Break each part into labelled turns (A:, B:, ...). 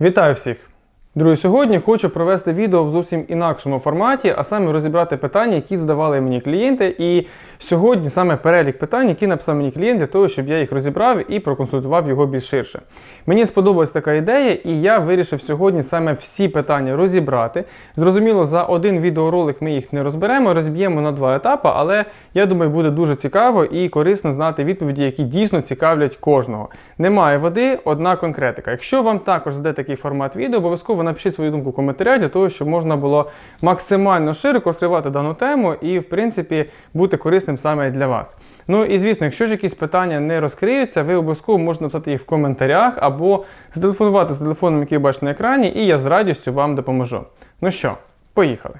A: Вітаю всіх! Друзі, сьогодні хочу провести відео в зовсім інакшому форматі, а саме розібрати питання, які задавали мені клієнти. І сьогодні саме перелік питань, які написав мені клієнт, для того, щоб я їх розібрав і проконсультував його більш ширше. Мені сподобалась така ідея, і я вирішив сьогодні саме всі питання розібрати. Зрозуміло, за один відеоролик ми їх не розберемо, розб'ємо на два етапи, але я думаю, буде дуже цікаво і корисно знати відповіді, які дійсно цікавлять кожного. Немає води, одна конкретика. Якщо вам також зайде такий формат відео, обов'язково напишіть свою думку в коментарях для того, щоб можна було максимально широко розкривати дану тему і, в принципі, бути корисним саме для вас. Ну і звісно, якщо ж якісь питання не розкриються, ви обов'язково можете написати їх в коментарях або зателефонувати з телефоном, який бачите на екрані, і я з радістю вам допоможу. Ну що, поїхали.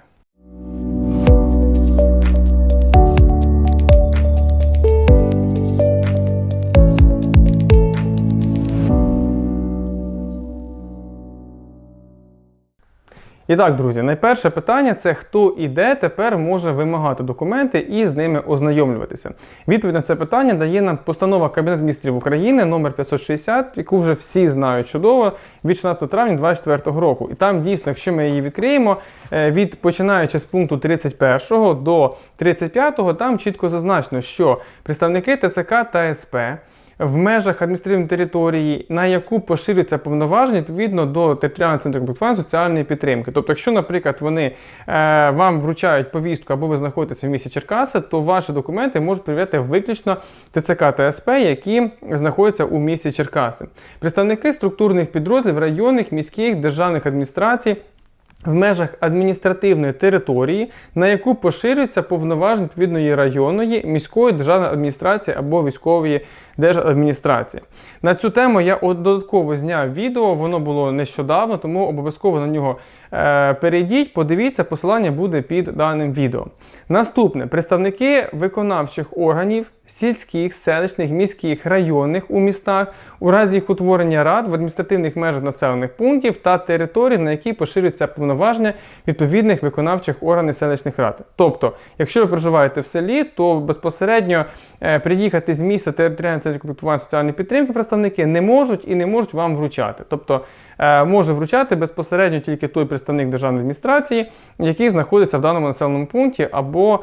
A: І так, друзі, найперше питання це хто і де тепер може вимагати документи і з ними ознайомлюватися. Відповідь на це питання дає нам постанова Кабінету міністрів України номер 560, яку вже всі знають чудово від 16 травня 2024 року. І там дійсно, якщо ми її відкриємо, е, від починаючи з пункту 31 до 35, там чітко зазначено, що представники ТЦК та СП в межах адміністративної території, на яку поширюються повноваження відповідно до територіального центру комплектування соціальної підтримки. Тобто, якщо, наприклад, вони е, вам вручають повістку або ви знаходитеся в місті Черкаси, то ваші документи можуть перевіряти виключно ТЦК та СП, які знаходяться у місті Черкаси. Представники структурних підрозділів районних, міських державних адміністрацій. В межах адміністративної території, на яку поширюються повноваження відповідної районної, міської державної адміністрації або військової держадміністрації. На цю тему я додатково зняв відео, воно було нещодавно, тому обов'язково на нього е, перейдіть, подивіться, посилання буде під даним відео. Наступне представники виконавчих органів сільських, селищних, міських, районних у містах у разі їх утворення рад в адміністративних межах населених пунктів та територій, на які поширюються повноваження відповідних виконавчих органів селищних рад. Тобто, якщо ви проживаєте в селі, то безпосередньо е, приїхати з міста територіального центру комплектування соціальної підтримки представники не можуть і не можуть вам вручати. Тобто е, може вручати безпосередньо тільки той представник державної адміністрації, який знаходиться в даному населеному пункті, або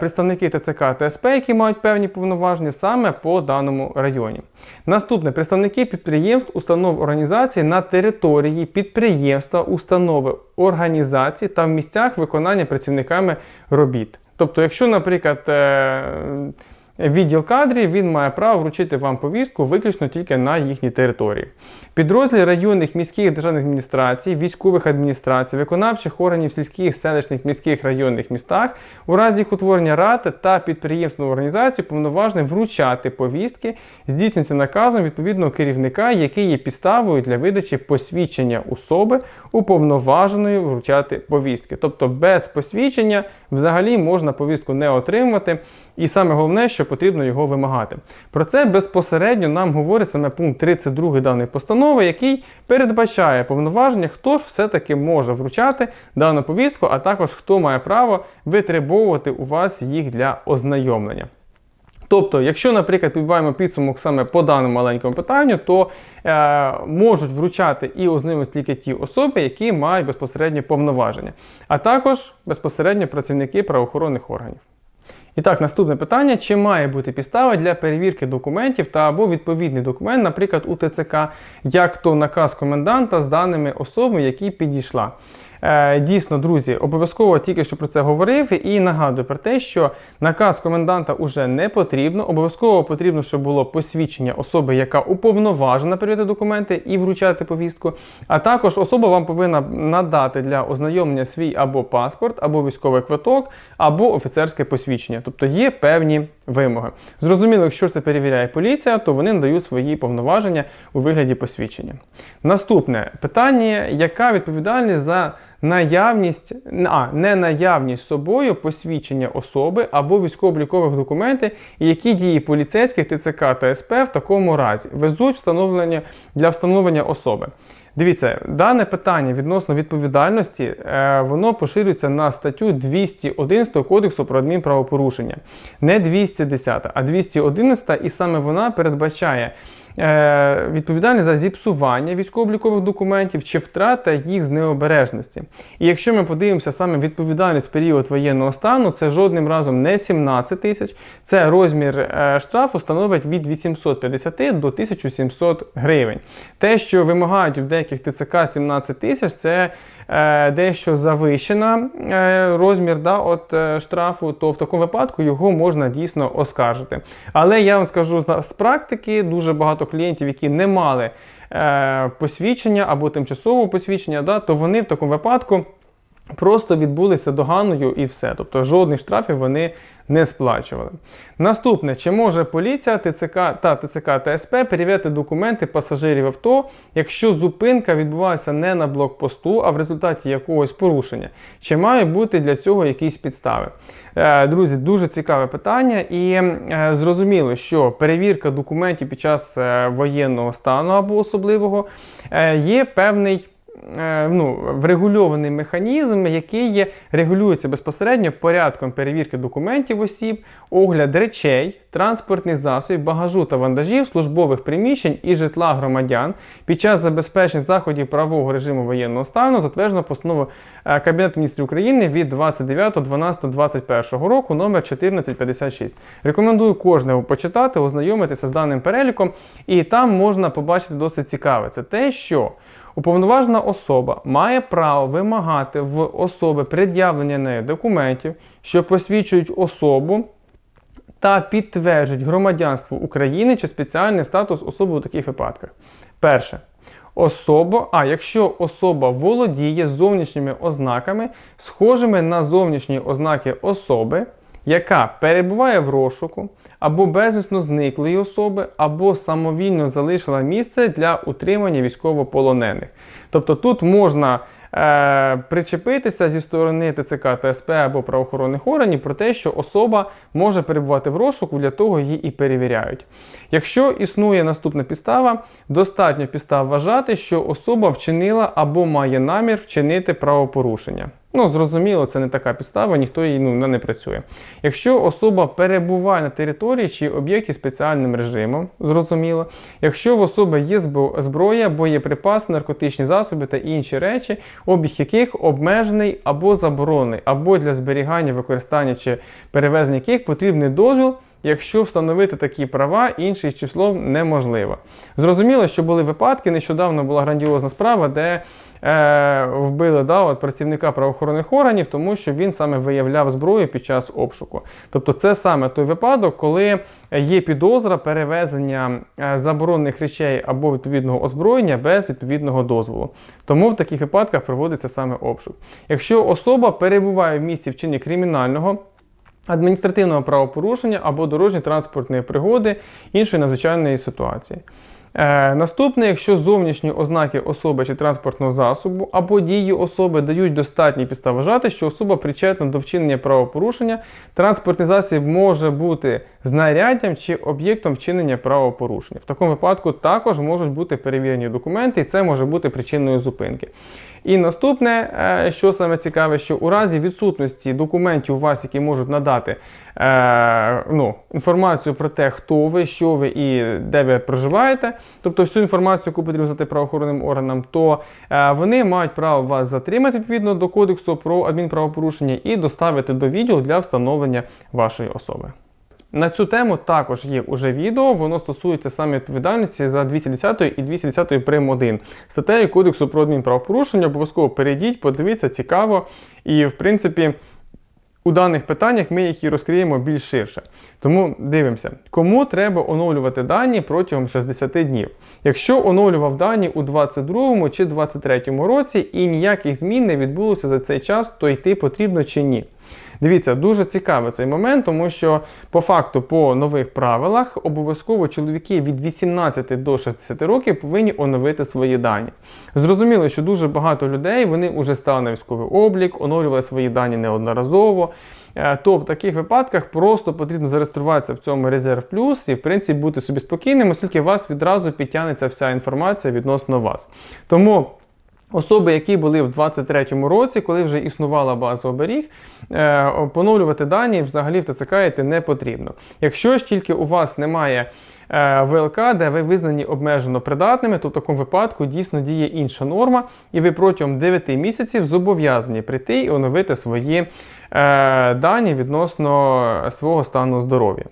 A: представники ТЦК та СП, які мають певні повноваження саме по даному районі. Наступне представники підприємств, установ організацій на території підприємства, установи організації та в місцях виконання працівниками робіт. Тобто, якщо, наприклад, е, Відділ кадрів він має право вручити вам повістку виключно тільки на їхній території. Підрозділи районних міських державних адміністрацій, військових адміністрацій, виконавчих органів сільських, селищних, міських районних містах у разі їх утворення рад та підприємственної організації повноважне вручати повістки, здійснюється наказом відповідного керівника, який є підставою для видачі посвідчення особи уповноваженої вручати повістки. Тобто без посвідчення взагалі можна повістку не отримувати. І саме головне, що потрібно його вимагати. Про це безпосередньо нам говорить саме пункт 32 даної постанови, який передбачає повноваження, хто ж все-таки може вручати дану повістку, а також хто має право витребовувати у вас їх для ознайомлення. Тобто, якщо, наприклад, підбиваємо підсумок саме по даному маленькому питанню, то е, можуть вручати і ознайомитися тільки ті особи, які мають безпосередньо повноваження, а також безпосередньо працівники правоохоронних органів. І так, наступне питання: чи має бути підстава для перевірки документів та або відповідний документ, наприклад, у ТЦК, як то наказ коменданта з даними особи, які підійшла. Е, дійсно, друзі, обов'язково тільки що про це говорив і нагадую про те, що наказ коменданта вже не потрібно. Обов'язково потрібно, щоб було посвідчення особи, яка уповноважена перевіряти документи і вручати повістку. А також особа вам повинна надати для ознайомлення свій або паспорт, або військовий квиток, або офіцерське посвідчення. Тобто є певні вимоги. Зрозуміло, якщо це перевіряє поліція, то вони надають свої повноваження у вигляді посвідчення. Наступне питання: яка відповідальність за наявність, а не наявність собою посвідчення особи або військово-облікових документів, які дії поліцейських ТЦК та СП в такому разі везуть встановлення для встановлення особи. Дивіться, дане питання відносно відповідальності, е, воно поширюється на статтю 211 Кодексу про адмінправопорушення. Не 210, а 211, і саме вона передбачає відповідальний за зіпсування військово-облікових документів чи втрата їх з необережності. І якщо ми подивимося саме відповідальність в період воєнного стану, це жодним разом не 17 тисяч, це розмір е, штрафу становить від 850 до 1700 гривень. Те, що вимагають в деяких ТЦК 17 тисяч, це е, дещо завищена е, розмір да, от, е, штрафу, то в такому випадку його можна дійсно оскаржити. Але я вам скажу з- практики, дуже багато клієнтів, які не мали е, посвідчення або тимчасового посвідчення, да, то вони в такому випадку просто відбулися доганою і все. Тобто жодних штрафів вони не сплачували. Наступне, чи може поліція ТЦК та ТЦК та СП перевіряти документи пасажирів авто, якщо зупинка відбувалася не на блокпосту, а в результаті якогось порушення? Чи має бути для цього якісь підстави? Е, Друзі, дуже цікаве питання, і е, зрозуміло, що перевірка документів під час е, воєнного стану або особливого є певний ну, врегульований механізм, який регулюється безпосередньо порядком перевірки документів осіб, огляд речей, транспортних засобів, багажу та вантажів, службових приміщень і житла громадян під час забезпечення заходів правового режиму воєнного стану, затверджено постанову е, Кабінету міністрів України від 29.12.21 року номер 1456. Рекомендую кожному почитати, ознайомитися з даним переліком, і там можна побачити досить цікаве. Це те, що Уповноважена особа має право вимагати в особи пред'явлення нею документів, що посвідчують особу та підтверджують громадянство України чи спеціальний статус особи у таких випадках. Перше. Особа, а якщо особа володіє зовнішніми ознаками, схожими на зовнішні ознаки особи, яка перебуває в розшуку, або безвісно зниклої особи, або самовільно залишила місце для утримання військовополонених. Тобто тут можна е, причепитися зі сторони ТЦК та СП або правоохоронних органів про те, що особа може перебувати в розшуку, для того її і перевіряють. Якщо існує наступна підстава, достатньо підстав вважати, що особа вчинила або має намір вчинити правопорушення. Ну, зрозуміло, це не така підстава, ніхто її ну, не працює. Якщо особа перебуває на території чи об'єкті спеціальним режимом, зрозуміло. Якщо в особи є збро- зброя, боєприпаси, наркотичні засоби та інші речі, обіг яких обмежений або заборонений, або для зберігання, використання чи перевезення яких потрібний дозвіл. Якщо встановити такі права, іншим числом неможливо. Зрозуміло, що були випадки. Нещодавно була грандіозна справа, де е, вбили да, от, працівника правоохоронних органів, тому що він саме виявляв зброю під час обшуку. Тобто, це саме той випадок, коли є підозра перевезення е, заборонених речей або відповідного озброєння без відповідного дозволу. Тому в таких випадках проводиться саме обшук. Якщо особа перебуває в місці вчинення кримінального адміністративного правопорушення або дорожньо-транспортної пригоди іншої надзвичайної ситуації. Е, наступне, якщо зовнішні ознаки особи чи транспортного засобу або дії особи дають достатні підстав вважати, що особа причетна до вчинення правопорушення, транспортний засіб може бути знаряддям чи об'єктом вчинення правопорушення. В такому випадку також можуть бути перевірені документи, і це може бути причиною зупинки. І наступне, е, що саме цікаве, що у разі відсутності документів у вас, які можуть надати е, ну, інформацію про те, хто ви, що ви і де ви проживаєте, тобто всю інформацію, яку потрібно здати правоохоронним органам, то е, вони мають право вас затримати відповідно до кодексу про адмінправопорушення і доставити до відділу для встановлення вашої особи. На цю тему також є уже відео, воно стосується саме відповідальності за 210 і 210 прим. 1 статтею Кодексу про адмінправопорушення. Обов'язково перейдіть, подивіться, цікаво. І, в принципі, у даних питаннях ми їх і розкриємо більш ширше. Тому дивимося, кому треба оновлювати дані протягом 60 днів. Якщо оновлював дані у 22 чи 23 році і ніяких змін не відбулося за цей час, то йти потрібно чи ні. Дивіться, дуже цікавий цей момент, тому що по факту, по нових правилах, обов'язково чоловіки від 18 до 60 років повинні оновити свої дані. Зрозуміло, що дуже багато людей вони вже стали на військовий облік, оновлювали свої дані неодноразово. Е, То в таких випадках просто потрібно зареєструватися в цьому резерв плюс і, в принципі, бути собі спокійним, оскільки у вас відразу підтягнеться вся інформація відносно вас. Тому. Особи, які були в 23-му році, коли вже існувала база оберіг, е, поновлювати дані взагалі в ТЦК не потрібно. Якщо ж тільки у вас немає е, ВЛК, де ви визнані обмежено придатними, то в такому випадку дійсно діє інша норма, і ви протягом 9 місяців зобов'язані прийти і оновити свої е, дані відносно свого стану здоров'я.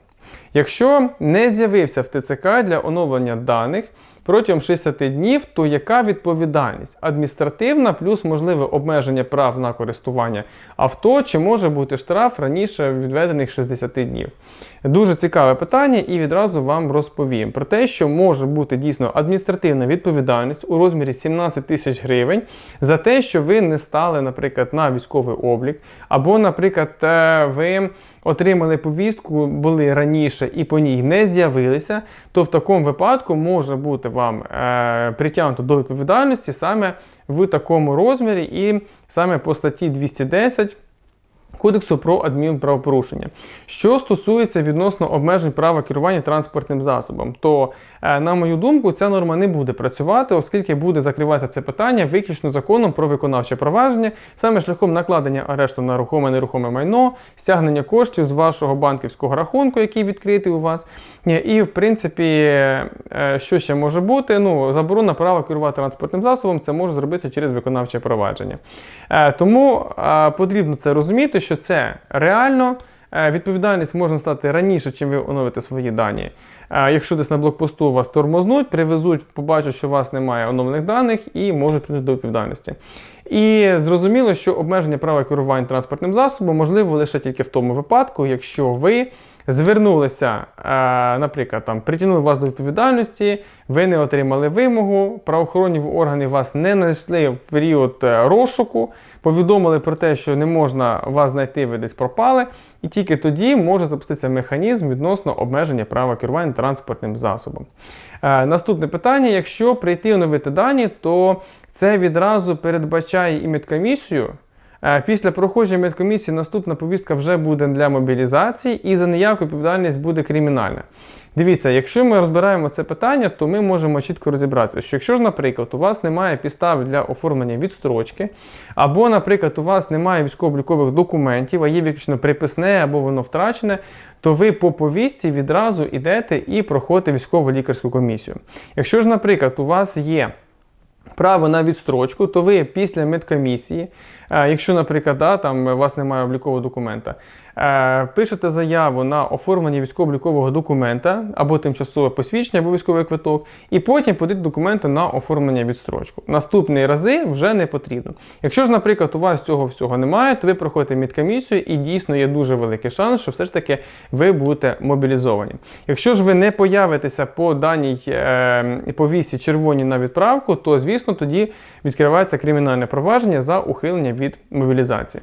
A: Якщо не з'явився в ТЦК для оновлення даних протягом 60 днів, то яка відповідальність? Адміністративна плюс можливе обмеження прав на користування авто, чи може бути штраф раніше відведених 60 днів? Дуже цікаве питання, і відразу вам розповім про те, що може бути дійсно адміністративна відповідальність у розмірі 17 тисяч гривень за те, що ви не стали, наприклад, на військовий облік, або, наприклад, е, ви отримали повістку, були раніше і по ній не з'явилися, то в такому випадку може бути вам е, притягнуто до відповідальності саме в такому розмірі, і саме по статті 210. Кодексу про адмінправопорушення. Що стосується відносно обмежень права керування транспортним засобом, то, на мою думку, ця норма не буде працювати, оскільки буде закриватися це питання виключно законом про виконавче провадження, саме шляхом накладення арешту на рухоме нерухоме майно, стягнення коштів з вашого банківського рахунку, який відкритий у вас. Е, І, в принципі, е, що ще може бути? Ну, заборона права керувати транспортним засобом, це може зробитися через виконавче провадження. Е, Тому е, потрібно це розуміти, що це реально. Е, Відповідальність може стати раніше, чим ви оновите свої дані. Е, Якщо десь на блокпосту вас тормознуть, привезуть, побачать, що у вас немає оновлених даних і можуть прийти до відповідальності. І зрозуміло, що обмеження права керування транспортним засобом можливо лише тільки в тому випадку, якщо ви звернулися, е, наприклад, там притягнули вас до відповідальності, ви не отримали вимогу, правоохоронні органи вас не знайшли в період розшуку, повідомили про те, що не можна вас знайти, ви десь пропали, і тільки тоді може запуститися механізм відносно обмеження права керування транспортним засобом. Е, Наступне питання: якщо прийти оновити дані, то це відразу передбачає і медкомісію. Е, Після проходження медкомісії наступна повістка вже буде для мобілізації, і за неявку відповідальність буде кримінальна. Дивіться, якщо ми розбираємо це питання, то ми можемо чітко розібратися, що якщо ж, наприклад, у вас немає підстав для оформлення відстрочки, або, наприклад, у вас немає військово-облікових документів, а є виключно приписне або воно втрачене, то ви по повістці відразу йдете і проходите військово лікарську комісію. Якщо ж, наприклад, у вас є право на відстрочку, то ви після медкомісії, якщо, наприклад, да, там у вас немає облікового документа, е, пишете заяву на оформлення військово-облікового документа або тимчасове посвідчення, або військовий квиток, і потім подаєте документи на оформлення відстрочку. Наступні рази вже не потрібно. Якщо ж, наприклад, у вас цього всього немає, то ви проходите медкомісію і дійсно є дуже великий шанс, що все ж таки ви будете мобілізовані. Якщо ж ви не появитеся по даній е, повісті червоні на відправку, то звісно тоді відкривається кримінальне провадження за ухилення від мобілізації.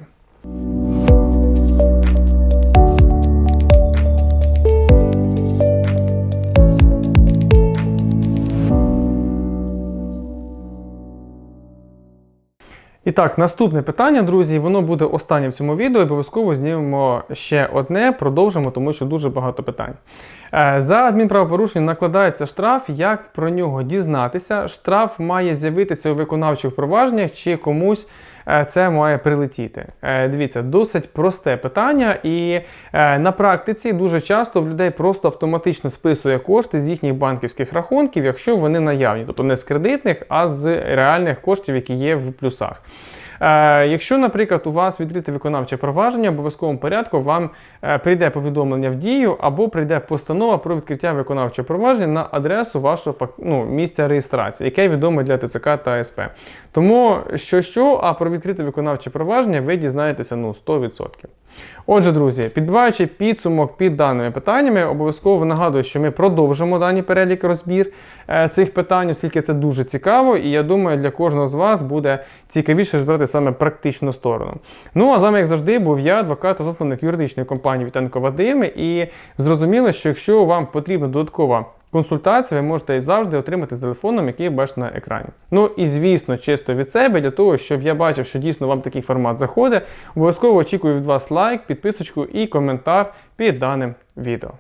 A: І так, наступне питання, друзі, воно буде останнє в цьому відео. Обов'язково знімемо ще одне, продовжимо, тому що дуже багато питань. Е, За адмінправопорушення накладається штраф. Як про нього дізнатися? Штраф має з'явитися у виконавчих провадженнях чи комусь. Е, Це має прилетіти. Е, Дивіться, досить просте питання, і е, на практиці дуже часто в людей просто автоматично списує кошти з їхніх банківських рахунків, якщо вони наявні, тобто не з кредитних, а з реальних коштів, які є в плюсах. Е, Якщо, наприклад, у вас відкрите виконавче провадження, обов'язковому порядку вам е, прийде повідомлення в дію або прийде постанова про відкриття виконавчого провадження на адресу вашого ну, місця реєстрації, яке відоме для ТЦК та СП. Тому що що, а про відкрите виконавче провадження ви дізнаєтеся ну, 100%. Отже, друзі, підбиваючи підсумок під даними питаннями, обов'язково нагадую, що ми продовжимо даний перелік розбір е, цих питань, оскільки це дуже цікаво, і я думаю, для кожного з вас буде цікавіше розбирати саме практичну сторону. Ну а вами, як завжди, був я, адвокат та засновник юридичної компанії Вітенко Вадим. І зрозуміло, що якщо вам потрібна додаткова консультація, ви можете і завжди отримати з телефоном, який бачите на екрані. Ну і звісно, чисто від себе, для того, щоб я бачив, що дійсно вам такий формат заходить, обов'язково очікую від вас лайк, підписочку і коментар під даним відео.